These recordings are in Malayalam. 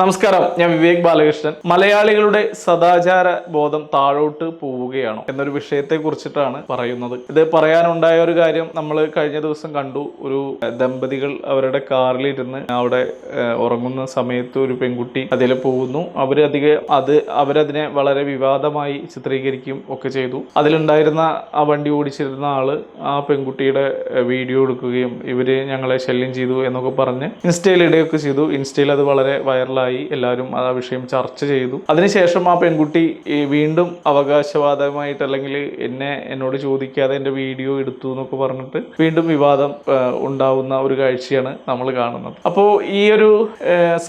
നമസ്കാരം ഞാൻ വിവേക് ബാലകൃഷ്ണൻ. മലയാളികളുടെ സദാചാര ബോധം താഴോട്ട് പോവുകയാണ് എന്നൊരു വിഷയത്തെ കുറിച്ചിട്ടാണ് പറയുന്നത്. ഇത് പറയാനുണ്ടായ ഒരു കാര്യം നമ്മൾ കഴിഞ്ഞ ദിവസം കണ്ടു. ഒരു ദമ്പതികൾ അവരുടെ കാറിലിരുന്ന് അവിടെ ഉറങ്ങുന്ന സമയത്ത് ഒരു പെൺകുട്ടി അതിൽ പോകുന്നു. അവരധിക അത് അവരതിനെ വളരെ വിവാദമായി ചിത്രീകരിക്കും ഒക്കെ ചെയ്തു. അതിലുണ്ടായിരുന്ന ആ വണ്ടി ഓടിച്ചിരുന്ന ആൾ ആ പെൺകുട്ടിയുടെ വീഡിയോ എടുക്കുകയും ഇവർ ഞങ്ങളെ ശല്യം ചെയ്തു എന്നൊക്കെ പറഞ്ഞ് ഇൻസ്റ്റയിൽ ഇടുകയൊക്കെ ചെയ്തു. ഇൻസ്റ്റയിൽ അത് വളരെ വൈറലായി എല്ലാവരും ആ വിഷയം ചർച്ച ചെയ്തു. അതിനുശേഷം ആ പെൺകുട്ടി വീണ്ടും അവകാശവാദമായിട്ട് അല്ലെങ്കിൽ എന്നെ എന്നോട് ചോദിക്കാതെ എന്റെ വീഡിയോ എടുത്തു എന്നൊക്കെ പറഞ്ഞിട്ട് വീണ്ടും വിവാദം ഉണ്ടാവുന്ന ഒരു കാഴ്ചയാണ് നമ്മൾ കാണുന്നത്. അപ്പോൾ ഈ ഒരു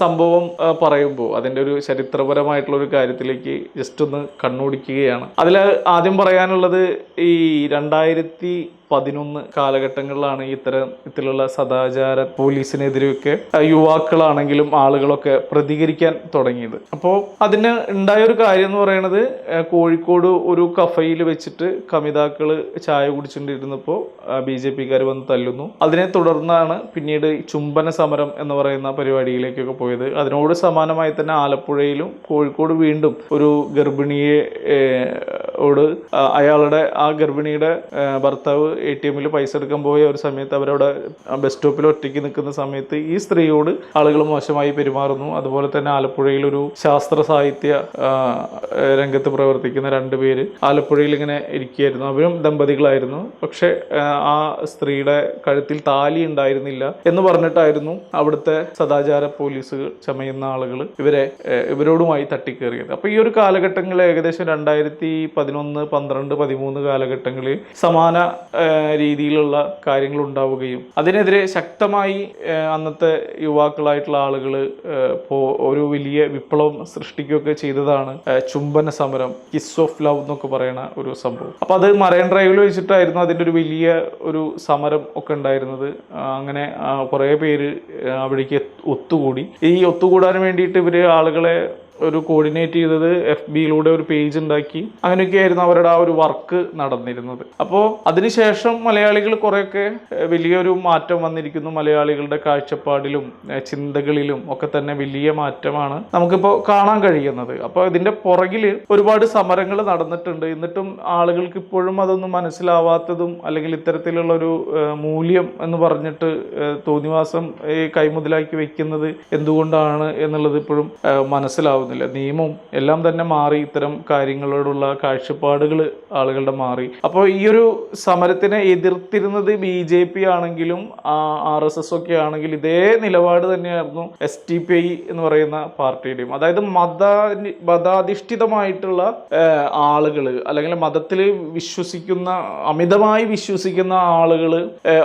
സംഭവം പറയുമ്പോൾ അതിന്റെ ഒരു ചരിത്രപരമായിട്ടുള്ള ഒരു കാര്യത്തിലേക്ക് ജസ്റ്റ് ഒന്ന് കണ്ണോടിക്കുകയാണ്. അതിൽ ആദ്യം പറയാനുള്ളത് ഈ രണ്ടായിരത്തി പതിനൊന്ന് കാലഘട്ടങ്ങളിലാണ് ഇത്തരം ഇത്തരത്തിലുള്ള സദാചാര പോലീസിനെതിരെയൊക്കെ യുവാക്കളാണെങ്കിലും ആളുകളൊക്കെ പ്രതികരിക്കാൻ തുടങ്ങിയത്. അപ്പോൾ അതിന് ഉണ്ടായ ഒരു കാര്യം എന്ന് പറയുന്നത് കോഴിക്കോട് ഒരു കഫയിൽ വെച്ചിട്ട് കമിതാക്കൾ ചായ കുടിച്ചുകൊണ്ടിരുന്നപ്പോൾ ബി ജെ പിക്കാർ വന്ന് തല്ലുന്നു. അതിനെ തുടർന്നാണ് പിന്നീട് ചുംബന സമരം എന്ന് പറയുന്ന പരിപാടിയിലേക്കൊക്കെ പോയത്. അതിനോട് സമാനമായി തന്നെ ആലപ്പുഴയിലും കോഴിക്കോട് വീണ്ടും ഒരു ഗർഭിണിയെ ഓട് അയാളുടെ ആ ഗർഭിണിയുടെ ഭർത്താവ് എ ടി എമ്മിൽ പൈസ എടുക്കാൻ പോയ ഒരു സമയത്ത് അവരവിടെ ബസ് സ്റ്റോപ്പിൽ ഒറ്റയ്ക്ക് നിൽക്കുന്ന സമയത്ത് ഈ സ്ത്രീയോട് ആളുകൾ മോശമായി പെരുമാറുന്നു. അതുപോലെ തന്നെ ആലപ്പുഴയിൽ ഒരു ശാസ്ത്ര സാഹിത്യ രംഗത്ത് പ്രവർത്തിക്കുന്ന രണ്ട് പേര് ആലപ്പുഴയിൽ ഇങ്ങനെ ഇരിക്കുകയായിരുന്നു. അവരും ദമ്പതികളായിരുന്നു. പക്ഷെ ആ, സ്ത്രീയുടെ കഴുത്തിൽ താലി ഉണ്ടായിരുന്നില്ല എന്ന് പറഞ്ഞിട്ടായിരുന്നു അവിടുത്തെ സദാചാര പോലീസുകൾ ചമയുന്ന ആളുകൾ ഇവരെ ഇവരോടുമായി തട്ടിക്കേറിയത്. അപ്പൊ ഈ ഒരു കാലഘട്ടങ്ങളിൽ ഏകദേശം രണ്ടായിരത്തി പതിനൊന്ന് പന്ത്രണ്ട് പതിമൂന്ന് കാലഘട്ടങ്ങളിൽ സമാന രീതിയിലുള്ള കാര്യങ്ങൾ ഉണ്ടാവുകയും അതിനെതിരെ ശക്തമായി അന്നത്തെ യുവാക്കളായിട്ടുള്ള ആളുകൾ ഒരു വലിയ വിപ്ലവം സൃഷ്ടിക്കുകയൊക്കെ ചെയ്തതാണ് ചുംബന സമരം കിസ് ഓഫ് ലവ് എന്നൊക്കെ പറയുന്ന ഒരു സംഭവം. അപ്പോൾ അത് മറൈൻ ഡ്രൈവിൽ വെച്ചിട്ടായിരുന്നു അതിന്റെ ഒരു വലിയ ഒരു സമരം ഒക്കെ ഉണ്ടായിരുന്നത്. അങ്ങനെ കുറേ പേര് അവിടേക്ക് ഒത്തുകൂടി. ഈ ഒത്തുകൂടാൻ വേണ്ടിയിട്ട് ഇവർ ആളുകളെ ഒരു കോർഡിനേറ്റ് ചെയ്തത് എഫ് ബിയിലൂടെ ഒരു പേജ് ഉണ്ടാക്കി. അങ്ങനെയൊക്കെയായിരുന്നു അവരുടെ ആ ഒരു വർക്ക് നടന്നിരുന്നത്. അപ്പോൾ അതിനുശേഷം മലയാളികൾ കുറേയൊക്കെ വലിയൊരു മാറ്റം വന്നിരിക്കുന്നു. മലയാളികളുടെ കാഴ്ചപ്പാടിലും ചിന്തകളിലും ഒക്കെ തന്നെ വലിയ മാറ്റമാണ് നമുക്കിപ്പോൾ കാണാൻ കഴിയുന്നത്. അപ്പോൾ ഇതിന്റെ പുറകിൽ ഒരുപാട് സമരങ്ങൾ നടന്നിട്ടുണ്ട്. എന്നിട്ടും ആളുകൾക്ക് ഇപ്പോഴും അതൊന്നും മനസ്സിലാവാത്തതും അല്ലെങ്കിൽ ഇത്തരത്തിലുള്ള ഒരു മൂല്യം എന്ന് പറഞ്ഞിട്ട് തോന്നിവാസം കൈമുതലാക്കി വെക്കുന്നത് എന്തുകൊണ്ടാണ് എന്നുള്ളത് ഇപ്പോഴും ഏഹ്, മനസ്സിലാവുന്നില്ല നിയമവും എല്ലാം തന്നെ മാറി ഇത്തരം കാര്യങ്ങളോടുള്ള കാഴ്ചപ്പാടുകൾ ആളുകളുടെ മാറി. അപ്പോൾ ഈ ഒരു സമരത്തിനെ എതിർത്തിരുന്നത് ബി ജെ പി ആണെങ്കിലും ആർ എസ് എസ് ഒക്കെ ആണെങ്കിൽ ഇതേ നിലപാട് തന്നെയായിരുന്നു എസ് ടി പി ഐ എന്ന് പറയുന്ന പാർട്ടിയുടെയും. അതായത് മത മതാധിഷ്ഠിതമായിട്ടുള്ള ആളുകൾ അല്ലെങ്കിൽ മതത്തിൽ വിശ്വസിക്കുന്ന അമിതമായി വിശ്വസിക്കുന്ന ആളുകൾ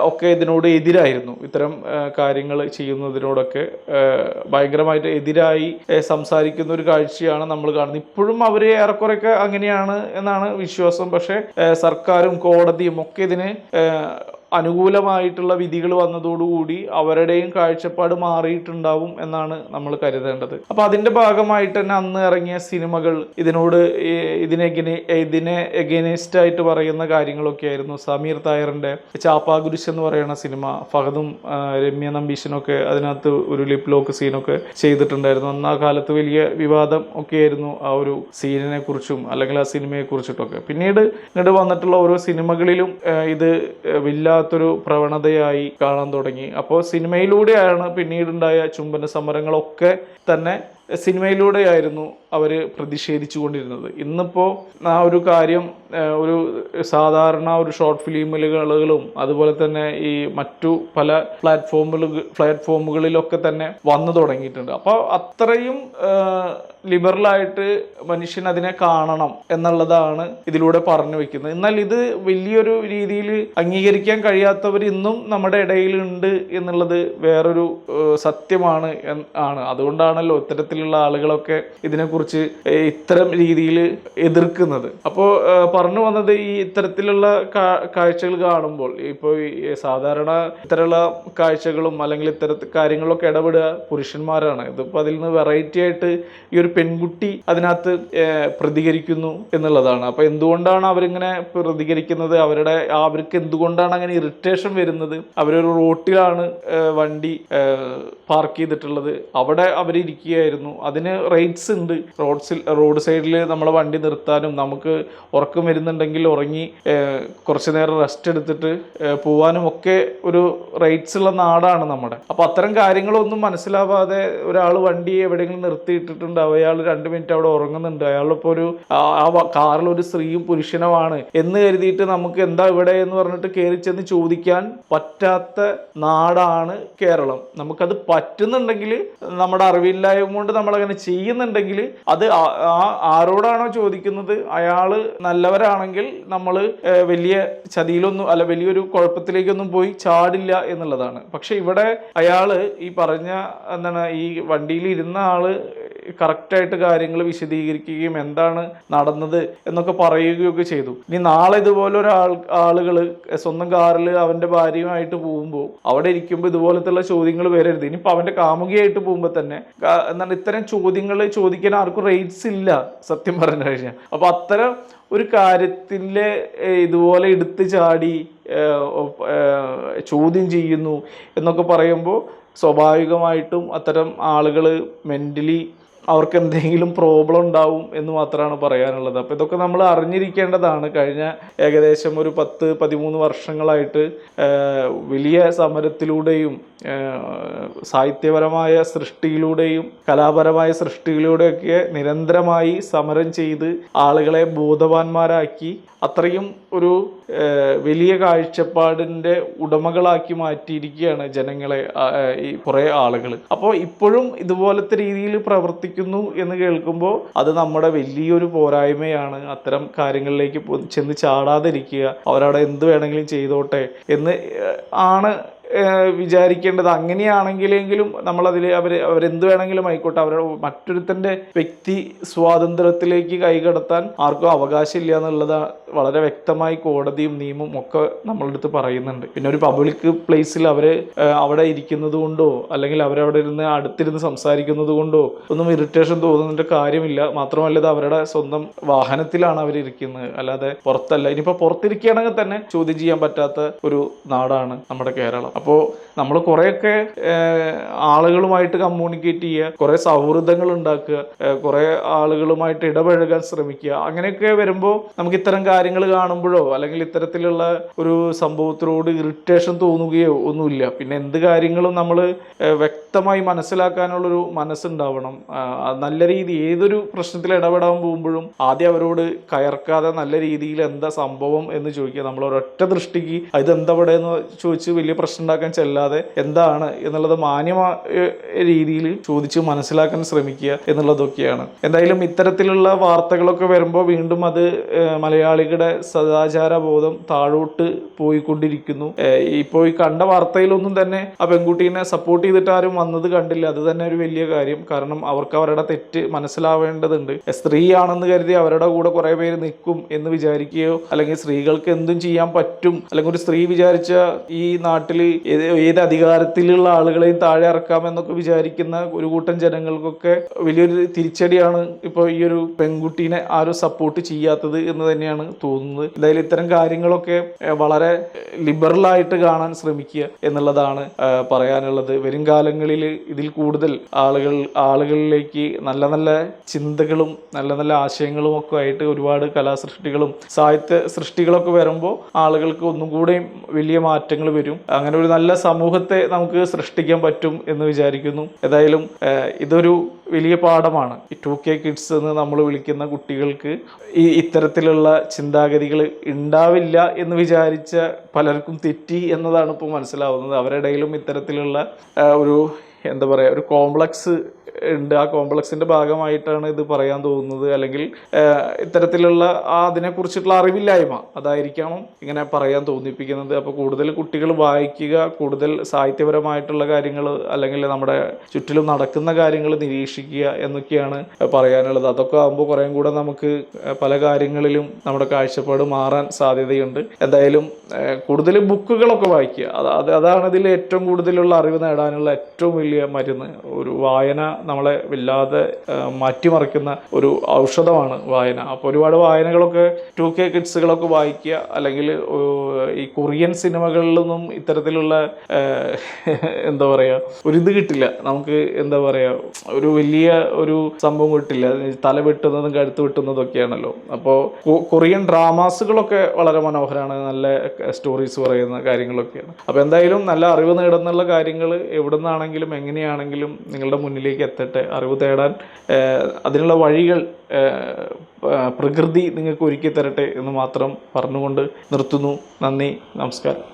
ഒക്കെ ഇതിനോട് എതിരായിരുന്നു. ഇത്തരം കാര്യങ്ങൾ ചെയ്യുന്നതിനോടൊക്കെ ഭയങ്കരമായിട്ട് എതിരായി ഏഹ്, സംസാരിക്കുന്ന ഒരു കാഴ്ചയാണ് നമ്മൾ കാണുന്നത്. ഇപ്പോഴും അവർ ഏറെക്കുറെയൊക്കെ അങ്ങനെയാണ് എന്നാണ് വിശ്വാസം. പക്ഷേ സർക്കാരും കോടതിയും ഒക്കെ ഇതിന് അനുകൂലമായിട്ടുള്ള വിധികൾ വന്നതോടുകൂടി അവരുടെയും കാഴ്ചപ്പാട് മാറിയിട്ടുണ്ടാവും എന്നാണ് നമ്മൾ കരുതേണ്ടത്. അപ്പൊ അതിന്റെ ഭാഗമായിട്ട് തന്നെ അന്ന് ഇറങ്ങിയ സിനിമകൾ ഇതിനോട് ഇതിനെ ഇതിനെ എഗനേസ്റ്റ് ആയിട്ട് പറയുന്ന കാര്യങ്ങളൊക്കെ ആയിരുന്നു സമീർ തായറിന്റെ ചാപ്പാകുരിശ് എന്ന് പറയുന്ന സിനിമ ഫഹദും രമ്യ നമ്പീശനൊക്കെ അതിനകത്ത് ഒരു ലിപ് ലോക്ക് സീനൊക്കെ ചെയ്തിട്ടുണ്ടായിരുന്നു. അന്ന് ആ കാലത്ത് വലിയ വിവാദം ഒക്കെ ആയിരുന്നു ആ ഒരു സീനിനെ കുറിച്ചും അല്ലെങ്കിൽ ആ സിനിമയെ കുറിച്ചിട്ടൊക്കെ. പിന്നീട് ഇങ്ങോട്ട് വന്നിട്ടുള്ള ഓരോ സിനിമകളിലും ഇത് ഇത് വല്ലാത്തൊരു പ്രവണതയായി കാണാൻ തുടങ്ങി. അപ്പോൾ സിനിമയിലൂടെയാണ് പിന്നീടുണ്ടായ ചുംബന സമരങ്ങളൊക്കെ തന്നെ സിനിമയിലൂടെയായിരുന്നു അവർ പ്രതിഷേധിച്ചു കൊണ്ടിരുന്നത് ഇന്നിപ്പോൾ ആ ഒരു കാര്യം ഒരു സാധാരണ ഒരു ഷോർട്ട് ഫിലിമുകളും അതുപോലെ തന്നെ ഈ മറ്റു പല പ്ലാറ്റ്ഫോമുകൾ പ്ലാറ്റ്ഫോമുകളിലൊക്കെ തന്നെ വന്നു തുടങ്ങിയിട്ടുണ്ട്. അപ്പോൾ അത്രയും ലിബറലായിട്ട് മനുഷ്യൻ അതിനെ കാണണം എന്നുള്ളതാണ് ഇതിലൂടെ പറഞ്ഞു വെക്കുന്നത്. എന്നാൽ ഇത് വലിയൊരു രീതിയിൽ അംഗീകരിക്കാൻ കഴിയാത്തവർ ഇന്നും നമ്മുടെ ഇടയിലുണ്ട് എന്നുള്ളത് വേറൊരു സത്യമാണ് ആണ്. അതുകൊണ്ടാണല്ലോ ഇത്തരത്തിലുള്ള ആളുകളൊക്കെ ഇതിനെക്കുറിച്ച് ഇത്തരം രീതിയിൽ എതിർക്കുന്നത്. അപ്പോൾ പറഞ്ഞു വന്നത് ഈ ഇത്തരത്തിലുള്ള കാഴ്ചകൾ കാണുമ്പോൾ ഇപ്പോൾ സാധാരണ ഇത്തരമുള്ള കാഴ്ചകളും അല്ലെങ്കിൽ ഇത്തരത്തിൽ കാര്യങ്ങളൊക്കെ ഇടപെടുക പുരുഷന്മാരാണ്. ഇതിപ്പോൾ അതിൽ നിന്ന് വെറൈറ്റി ആയിട്ട് ഈ ഒരു പെൺകുട്ടി അതിനകത്ത് പ്രതികരിക്കുന്നു എന്നുള്ളതാണ്. അപ്പോൾ എന്തുകൊണ്ടാണ് അവരിങ്ങനെ പ്രതികരിക്കുന്നത്? അവരുടെ അവർക്ക് എന്തുകൊണ്ടാണ് അങ്ങനെ ഇറിറ്റേഷൻ വരുന്നത്? അവരൊരു റോട്ടിലാണ് വണ്ടി പാർക്ക് ചെയ്തിട്ടുള്ളത്. അവിടെ അവരിയ്ക്കുകയായിരുന്നു ചെയ്യുന്നു. അതിന് റേറ്റ്സ് ഉണ്ട്. റോഡ്സിൽ റോഡ് സൈഡിൽ നമ്മൾ വണ്ടി നിർത്താനും നമുക്ക് ഉറക്കം വരുന്നുണ്ടെങ്കിൽ ഉറങ്ങി കുറച്ച് നേരം റെസ്റ്റ് എടുത്തിട്ട് പോവാനും ഒക്കെ ഒരു റേറ്റ്സ് ഉള്ള നാടാണ് നമ്മുടെ. അപ്പോൾ അത്തരം കാര്യങ്ങളൊന്നും മനസ്സിലാവാതെ ഒരാൾ വണ്ടി എവിടെയെങ്കിലും നിർത്തിയിട്ടിട്ടുണ്ട്. അയാൾ രണ്ട് മിനിറ്റ് അവിടെ ഉറങ്ങുന്നുണ്ട്. അയാളിപ്പോൾ ഒരു ആ കാറിൽ ഒരു സ്ത്രീയും പുരുഷനുമാണ് എന്ന് കരുതിയിട്ട് നമുക്ക് എന്താ ഇവിടെ എന്ന് പറഞ്ഞിട്ട് കയറി ചെന്ന് ചോദിക്കാൻ പറ്റാത്ത നാടാണ് കേരളം. നമുക്കത് പറ്റുന്നുണ്ടെങ്കിൽ നമ്മുടെ അറിവില്ലായ്മ കൊണ്ട് നമ്മളങ്ങനെ ചെയ്യുന്നുണ്ടെങ്കിൽ അത് ആ- ആരോടാണോ ചോദിക്കുന്നത്? അയാൾ നല്ലവരാണെങ്കിൽ നമ്മൾ വലിയ ചതിയിലൊന്നും അല്ല വലിയൊരു കുഴപ്പത്തിലേക്കൊന്നും പോയി ചാടില്ല എന്നുള്ളതാണ്. പക്ഷെ ഇവിടെ അയാൾ ഈ പറഞ്ഞ എന്താണ് ഈ വണ്ടിയിൽ ഇരുന്ന ആൾ കറക്റ്റായിട്ട് കാര്യങ്ങൾ വിശദീകരിക്കുകയും എന്താണ് നടന്നത് എന്നൊക്കെ പറയുകയൊക്കെ ചെയ്തു. ഇനി നാളെ ഇതുപോലെ ഒരാൾ ആളുകൾ സ്വന്തം കാറിൽ അവന്റെ ഭാര്യയുമായിട്ട് പോകുമ്പോൾ അവിടെ ഇരിക്കുമ്പോൾ ഇതുപോലത്തുള്ള ചോദ്യങ്ങൾ വരരുത്. ഇനിയിപ്പോൾ അവന്റെ കാമുകിയായിട്ട് പോകുമ്പോൾ തന്നെ എന്താണ് ഇത്തരം ചോദ്യങ്ങൾ ചോദിക്കാൻ ആർക്കും റേറ്റ്സ് ഇല്ല സത്യം പറഞ്ഞു കഴിഞ്ഞാൽ അപ്പൊ അത്തരം ഒരു കാര്യത്തിലെ ഏഹ്, ഇതുപോലെ എടുത്തു ചാടി ചോദ്യം ചെയ്യുന്നു എന്നൊക്കെ പറയുമ്പോൾ സ്വാഭാവികമായിട്ടും അത്തരം ആളുകൾ മെന്റലി അവർക്ക് എന്തെങ്കിലും പ്രോബ്ലം ഉണ്ടാവും എന്ന് മാത്രമാണ് പറയാനുള്ളത്. അപ്പോൾ ഇതൊക്കെ നമ്മൾ അറിഞ്ഞിരിക്കേണ്ടതാണ്. കഴിഞ്ഞ ഏകദേശം ഒരു പത്ത് പതിമൂന്ന് വർഷങ്ങളായിട്ട് വലിയ സമരത്തിലൂടെയും സാഹിത്യപരമായ സൃഷ്ടിയിലൂടെയും കലാപരമായ സൃഷ്ടിയിലൂടെയൊക്കെ നിരന്തരമായി സമരം ചെയ്ത് ആളുകളെ ബോധവാന്മാരാക്കി അത്രയും ഒരു വലിയ കാഴ്ചപ്പാടിന്റെ ഉടമകളാക്കി മാറ്റിയിരിക്കുകയാണ് ജനങ്ങളെ ഈ കുറേ ആളുകൾ അപ്പോൾ ഇപ്പോഴും ഇതുപോലത്തെ രീതിയിൽ പ്രവർത്തിക്കുന്നു എന്ന് കേൾക്കുമ്പോൾ അത് നമ്മുടെ വലിയൊരു പോരായ്മയാണ്. അത്തരം കാര്യങ്ങളിലേക്ക് ചെന്ന് ചാടാതിരിക്കുക അവരവിടെ എന്ത് വേണമെങ്കിലും ചെയ്തോട്ടെ എന്ന് ആണ് വിചാരിക്കേണ്ടത് അങ്ങനെയാണെങ്കിലെങ്കിലും നമ്മളതിൽ അവർ അവരെന്ത് വേണമെങ്കിലും ആയിക്കോട്ടെ അവരുടെ മറ്റൊരുത്തന്റെ വ്യക്തി സ്വാതന്ത്ര്യത്തിലേക്ക് കൈകടത്താൻ ആർക്കും അവകാശമില്ല എന്നുള്ളത് വളരെ വ്യക്തമായി കോടതിയും നിയമവും ഒക്കെ നമ്മളുടെ അടുത്ത് പറയുന്നുണ്ട്. പിന്നെ ഒരു പബ്ലിക് പ്ലേസിൽ അവർ അവിടെ ഇരിക്കുന്നത് കൊണ്ടോ അല്ലെങ്കിൽ അവരവിടെ ഇരുന്ന് അടുത്തിരുന്ന് സംസാരിക്കുന്നത് കൊണ്ടോ ഒന്നും ഇറിറ്റേഷൻ തോന്നുന്നതിന്റെ കാര്യമില്ല. മാത്രമല്ല ഇത് അവരുടെ സ്വന്തം വാഹനത്തിലാണ് അവർ ഇരിക്കുന്നത്. അല്ലാതെ പുറത്തല്ല. ഇനിയിപ്പോൾ പുറത്തിരിക്കുകയാണെങ്കിൽ തന്നെ ചോദ്യം ചെയ്യാൻ പറ്റാത്ത ഒരു നാടാണ് നമ്മുടെ കേരളം. അപ്പോൾ നമ്മൾ കുറേയൊക്കെ ആളുകളുമായിട്ട് കമ്മ്യൂണിക്കേറ്റ് ചെയ്യുക കുറേ സൗഹൃദങ്ങൾ ഉണ്ടാക്കുക കുറേ ആളുകളുമായിട്ട് ഇടപഴകാൻ ശ്രമിക്കുക അങ്ങനെയൊക്കെ വരുമ്പോൾ നമുക്ക് ഇത്തരം കാര്യങ്ങൾ കാണുമ്പോഴോ അല്ലെങ്കിൽ ഇത്തരത്തിലുള്ള ഒരു സംഭവത്തിനോട് ഇറിറ്റേഷൻ തോന്നുകയോ ഒന്നുമില്ല. പിന്നെ എന്ത് കാര്യങ്ങളും നമ്മൾ വ്യക്തമായി മനസ്സിലാക്കാനുള്ളൊരു മനസ്സുണ്ടാവണം. നല്ല രീതി ഏതൊരു പ്രശ്നത്തിൽ ഇടപെടാൻ പോകുമ്പോഴും ആദ്യം അവരോട് കയർക്കാതെ നല്ല രീതിയിൽ എന്താ സംഭവം എന്ന് ചോദിക്കുക. നമ്മൾ ഒരൊറ്റ ദൃഷ്ടിക്ക് ഇതെന്താ ഇവിടെ എന്ന് ചോദിച്ച് വലിയ പ്രശ്നം ഉണ്ടാക്കാൻ ചെല്ലാതെ എന്താണ് എന്നുള്ളത് മാന്യമായ രീതിയിൽ ചോദിച്ച് മനസ്സിലാക്കാൻ ശ്രമിക്കുക എന്നുള്ളതൊക്കെയാണ്. എന്തായാലും ഇത്തരത്തിലുള്ള വാർത്തകളൊക്കെ വരുമ്പോൾ വീണ്ടും അത് മലയാളികളുടെ സദാചാര ബോധം താഴോട്ട് പോയിക്കൊണ്ടിരിക്കുന്നു. ഇപ്പോൾ ഈ കണ്ട വാർത്തയിലൊന്നും തന്നെ ആ പെൺകുട്ടീനെ സപ്പോർട്ട് ചെയ്തിട്ട് ആരും വന്നത് കണ്ടില്ല. അത് തന്നെ ഒരു വലിയ കാര്യം. കാരണം അവർക്ക് അവരുടെ തെറ്റ് മനസ്സിലാവേണ്ടതുണ്ട്. സ്ത്രീയാണെന്ന് കരുതി അവരുടെ കൂടെ കുറേ പേര് നിൽക്കും എന്ന് വിചാരിക്കുകയോ അല്ലെങ്കിൽ സ്ത്രീകൾക്ക് എന്തും ചെയ്യാൻ പറ്റും അല്ലെങ്കിൽ ഒരു സ്ത്രീ വിചാരിച്ച ഈ നാട്ടിൽ ഏത് അധികാരത്തിലുള്ള ആളുകളെയും താഴെ ഇറക്കാമെന്നൊക്കെ വിചാരിക്കുന്ന ഒരു കൂട്ടം ജനങ്ങൾക്കൊക്കെ വലിയൊരു തിരിച്ചടിയാണ് ഇപ്പോൾ ഈ ഒരു പെൺകുട്ടീനെ ആരും സപ്പോർട്ട് ചെയ്യാത്തത് എന്ന് തന്നെയാണ് തോന്നുന്നത്. എന്തായാലും ഇത്തരം കാര്യങ്ങളൊക്കെ വളരെ വളരെ ലിബറലായിട്ട് കാണാൻ ശ്രമിക്കുക എന്നുള്ളതാണ് പറയാനുള്ളത്. വരും കാലങ്ങളിൽ ഇതിൽ കൂടുതൽ ആളുകൾ ആളുകളിലേക്ക് നല്ല നല്ല ചിന്തകളും നല്ല നല്ല ആശയങ്ങളും ഒക്കെ ആയിട്ട് ഒരുപാട് കലാസൃഷ്ടികളും സാഹിത്യ സൃഷ്ടികളൊക്കെ വരുമ്പോൾ ആളുകൾക്ക് ഒന്നും കൂടെയും വലിയ മാറ്റങ്ങൾ വരും. അങ്ങനെ ഒരു നല്ല സമൂഹത്തെ നമുക്ക് സൃഷ്ടിക്കാൻ പറ്റും എന്ന് വിചാരിക്കുന്നു. ഏതായാലും ഇതൊരു വലിയ പാഠമാണ്. ഈ ടു കെ കിഡ്സ് എന്ന് നമ്മൾ വിളിക്കുന്ന കുട്ടികൾക്ക് ഈ ഇത്തരത്തിലുള്ള ചിന്താഗതികൾ ഉണ്ടാവില്ല എന്ന് വിചാരിച്ച പലർക്കും തെറ്റി എന്നതാണ് ഇപ്പോൾ മനസ്സിലാവുന്നത്. അവരുടെ ഇടയിലും ഇത്തരത്തിലുള്ള ഒരു എന്താ പറയുക ഒരു കോംപ്ലക്സ് ഉണ്ട്. ആ കോംപ്ലക്സിന്റെ ഭാഗമായിട്ടാണ് ഇത് പറയാൻ തോന്നുന്നത്. അല്ലെങ്കിൽ ഇത്തരത്തിലുള്ള അതിനെക്കുറിച്ചിട്ടുള്ള അറിവില്ലായ്മ അതായിരിക്കണം ഇങ്ങനെ പറയാൻ തോന്നിപ്പിക്കുന്നത്. അപ്പോൾ കൂടുതൽ കുട്ടികൾ വായിക്കുക കൂടുതൽ സാഹിത്യപരമായിട്ടുള്ള കാര്യങ്ങൾ അല്ലെങ്കിൽ നമ്മുടെ ചുറ്റിലും നടക്കുന്ന കാര്യങ്ങൾ നിരീക്ഷിക്കുക എന്നൊക്കെയാണ് പറയാനുള്ളത്. അതൊക്കെ ആകുമ്പോൾ കുറേം കൂടെ നമുക്ക് പല കാര്യങ്ങളിലും നമ്മുടെ കാഴ്ചപ്പാട് മാറാൻ സാധ്യതയുണ്ട്. എന്തായാലും കൂടുതൽ ബുക്കുകളൊക്കെ വായിക്കുക. അത് അതാണ് ഇതിൽ ഏറ്റവും കൂടുതലുള്ള അറിവ് നേടാനുള്ള ഏറ്റവും വലിയ മരുന്ന്. ഒരു വായന നമ്മളെ വല്ലാതെ മാറ്റിമറിക്കുന്ന ഒരു ഔഷധമാണ് വായന. അപ്പോൾ ഒരുപാട് വായനകളൊക്കെ ടു കെ കിഡ്സുകളൊക്കെ വായിക്കുക അല്ലെങ്കിൽ ഈ കൊറിയൻ സിനിമകളിലൊന്നും ഇത്തരത്തിലുള്ള എന്താ പറയുക ഒരു ഇത് കിട്ടില്ല. നമുക്ക് എന്താ പറയുക ഒരു വലിയ ഒരു സംഭവം കിട്ടില്ല. തല വെട്ടുന്നതും കഴുത്ത് വെട്ടുന്നതും ഒക്കെയാണല്ലോ. അപ്പോൾ കൊറിയൻ ഡ്രാമാസുകളൊക്കെ വളരെ മനോഹരമാണ് നല്ല സ്റ്റോറീസ് പറയുന്ന കാര്യങ്ങളൊക്കെയാണ്. അപ്പോൾ എന്തായാലും നല്ല അറിവ് നേടുന്നുള്ള കാര്യങ്ങൾ എവിടെ നിന്നാണെങ്കിലും എങ്ങനെയാണെങ്കിലും നിങ്ങളുടെ മുന്നിലേക്ക് എത്തട്ടെ അറിവ് തേടാൻ അതിനുള്ള വഴികൾ പ്രകൃതി നിങ്ങൾക്ക് ഒരുക്കി തരട്ടെ എന്ന് മാത്രം പറഞ്ഞുകൊണ്ട് നിർത്തുന്നു. നന്ദി നമസ്കാരം.